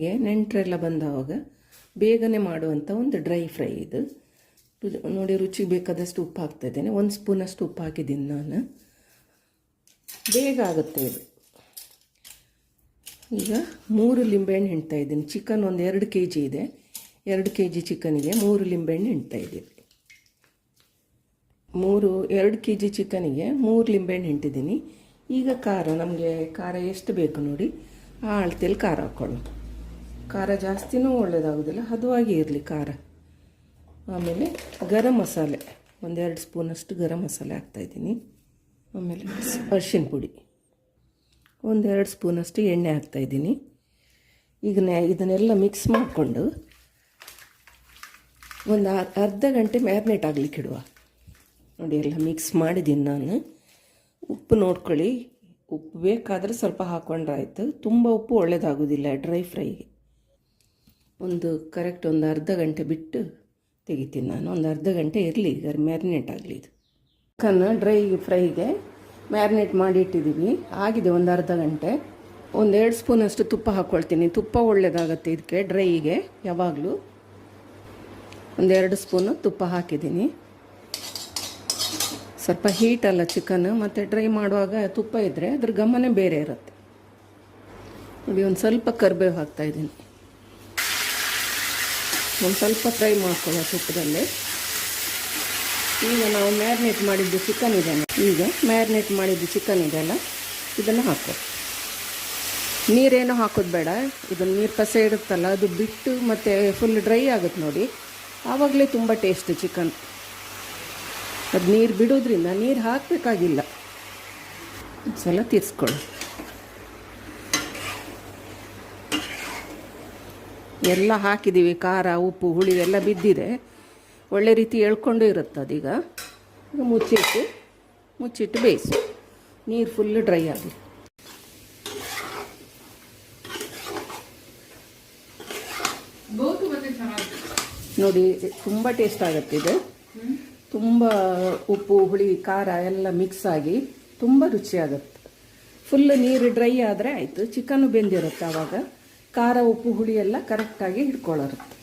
ಮನೆಗೆ ನೆಂಟರೆಲ್ಲ ಬಂದವಾಗ ಬೇಗನೆ ಮಾಡುವಂಥ ಒಂದು ಡ್ರೈ ಫ್ರೈ ಇದು. ನೋಡಿ ರುಚಿಗೆ ಬೇಕಾದಷ್ಟು ಉಪ್ಪು ಹಾಕ್ತಾ ಇದ್ದೇನೆ. ಒಂದು ಸ್ಪೂನಷ್ಟು ಉಪ್ಪು ಹಾಕಿದ್ದೀನಿ ನಾನು. ಬೇಗ ಆಗುತ್ತೆ ಇದು. ಈಗ ಮೂರು ಲಿಂಬೆಹಣ್ಣು ಹಿಂಡ್ತಾ ಇದ್ದೀನಿ. ಚಿಕನ್ ಒಂದು ಎರಡು ಕೆ ಜಿ ಇದೆ. ಎರಡು ಕೆ ಜಿ ಚಿಕನಿಗೆ ಮೂರು ಲಿಂಬೆಹಣ್ಣು ಹಿಂಡ್ತಾ ಇದ್ದೀನಿ ಮೂರು, ಎರಡು ಕೆ ಜಿ ಚಿಕನಿಗೆ ಮೂರು ಲಿಂಬೆಹಣ್ಣು ಹಿಂಟಿದ್ದೀನಿ ಈಗ ಖಾರ, ನಮಗೆ ಖಾರ ಎಷ್ಟು ಬೇಕು ನೋಡಿ. ಆ ಅಳತೆಯಲ್ಲಿ ಖಾರ ಹಾಕ್ಕೊಳ್ಳೋಣ ಖಾರ ಜಾಸ್ತಿನೂ ಒಳ್ಳೆಯದಾಗೋದಿಲ್ಲ ಹದವಾಗಿ ಇರಲಿ ಖಾರ. ಆಮೇಲೆ ಗರಂ ಮಸಾಲೆ, ಒಂದೆರಡು ಸ್ಪೂನಷ್ಟು ಗರಂ ಮಸಾಲೆ ಹಾಕ್ತಾಯಿದ್ದೀನಿ ಆಮೇಲೆ ಅರ್ಶಿನ ಪುಡಿ, ಒಂದೆರಡು ಸ್ಪೂನಷ್ಟು ಎಣ್ಣೆ ಹಾಕ್ತಾಯಿದ್ದೀನಿ ಈಗ ಇದನ್ನೆಲ್ಲ ಮಿಕ್ಸ್ ಮಾಡಿಕೊಂಡು ಒಂದು ಅರ್ಧ ಗಂಟೆ ಮ್ಯಾರಿನೇಟ್ ಆಗಲಿಕ್ಕೆ ಇಡುವ. ನೋಡಿ, ಎಲ್ಲ ಮಿಕ್ಸ್ ಮಾಡಿದ್ದೀನಿ ನಾನು. ಉಪ್ಪು ನೋಡ್ಕೊಳ್ಳಿ. ಉಪ್ಪು ಬೇಕಾದರೆ ಸ್ವಲ್ಪ ಹಾಕ್ಕೊಂಡ್ರೆ ಆಯಿತು. ತುಂಬ ಉಪ್ಪು ಒಳ್ಳೆಯದಾಗೋದಿಲ್ಲ ಡ್ರೈ ಫ್ರೈಗೆ. ಒಂದು ಕರೆಕ್ಟ್ ಒಂದು ಅರ್ಧ ಗಂಟೆ ಬಿಟ್ಟು ತೆಗಿತೀನಿ ನಾನು. ಒಂದು ಅರ್ಧ ಗಂಟೆ ಇರಲಿ, ಈಗ ಮ್ಯಾರಿನೇಟ್ ಆಗಲಿ ಇದು. ಚಿಕನ್ ಡ್ರೈ ಫ್ರೈಗೆ ಮ್ಯಾರಿನೇಟ್ ಮಾಡಿ ಇಟ್ಟಿದ್ದೀನಿ ಆಗಿದೆ ಒಂದು ಅರ್ಧ ಗಂಟೆ. ಒಂದೆರಡು ಸ್ಪೂನಷ್ಟು ತುಪ್ಪ ಹಾಕ್ಕೊಳ್ತೀನಿ ತುಪ್ಪ ಒಳ್ಳೆಯದಾಗತ್ತೆ ಇದಕ್ಕೆ ಡ್ರೈಗೆ ಯಾವಾಗಲೂ. ಒಂದೆರಡು ಸ್ಪೂನು ತುಪ್ಪ ಹಾಕಿದ್ದೀನಿ. ಸ್ವಲ್ಪ ಹೀಟ್ ಅಲ್ಲ ಚಿಕನ್, ಮತ್ತು ಡ್ರೈ ಮಾಡುವಾಗ ತುಪ್ಪ ಇದ್ದರೆ ಅದ್ರ ಗಮನೇ ಬೇರೆ ಇರುತ್ತೆ. ನೋಡಿ, ಒಂದು ಸ್ವಲ್ಪ ಕರಿಬೇವು ಹಾಕ್ತಾಯಿದ್ದೀನಿ ಒಂದು ಸ್ವಲ್ಪ ಫ್ರೈ ಮಾಡ್ಕೊಳ್ಳೋ ತುಪ್ಪದಲ್ಲಿ. ಈಗ ನಾವು ಮ್ಯಾರಿನೇಟ್ ಮಾಡಿದ್ದು ಚಿಕನ್ ಇದೆ ಈಗ ಮ್ಯಾರಿನೇಟ್ ಮಾಡಿದ್ದು ಚಿಕನ್ ಇದೆಯಲ್ಲ ಇದನ್ನು ಹಾಕೋ. ನೀರೇನು ಹಾಕೋದು ಬೇಡ. ಇದನ್ನು ನೀರು ಕಸ ಇರುತ್ತಲ್ಲ, ಅದು ಬಿಟ್ಟು ಮತ್ತು ಫುಲ್ ಡ್ರೈ ಆಗುತ್ತೆ ನೋಡಿ. ಆವಾಗಲೇ ತುಂಬ ಟೇಸ್ಟ್ ಚಿಕನ್. ಅದು ನೀರು ಬಿಡೋದ್ರಿಂದ ನೀರು ಹಾಕಬೇಕಾಗಿಲ್ಲ. ಸಲ ತೀರಿಸ್ಕೊಳ್ಳಿ ಎಲ್ಲ ಹಾಕಿದ್ದೀವಿ ಖಾರ ಉಪ್ಪು ಹುಳಿ ಎಲ್ಲ ಬಿದ್ದಿದೆ. ಒಳ್ಳೆ ರೀತಿ ಎಳ್ಕೊಂಡು ಇರುತ್ತೆ ಅದೀಗ. ಮುಚ್ಚಿಟ್ಟು ಮುಚ್ಚಿಟ್ಟು ಬೇಯಿಸು. ನೀರು ಫುಲ್ ಡ್ರೈ ಆಗಲಿ ನೋಡಿ ತುಂಬ ಟೇಸ್ಟ್ ಆಗುತ್ತೆ ಇದು. ತುಂಬ ಉಪ್ಪು ಹುಳಿ ಖಾರ ಎಲ್ಲ ಮಿಕ್ಸ್ ಆಗಿ ತುಂಬ ರುಚಿಯಾಗುತ್ತೆ. ಫುಲ್ ನೀರು ಡ್ರೈ ಆದರೆ ಆಯಿತು. ಚಿಕನ್ನು ಬೆಂದಿರುತ್ತೆ ಆವಾಗ ಖಾರ ಉಪ್ಪು ಹುಳಿ ಎಲ್ಲ ಕರೆಕ್ಟಾಗಿ ಹಿಡ್ಕೊಳ್ಳಿರುತ್ತೆ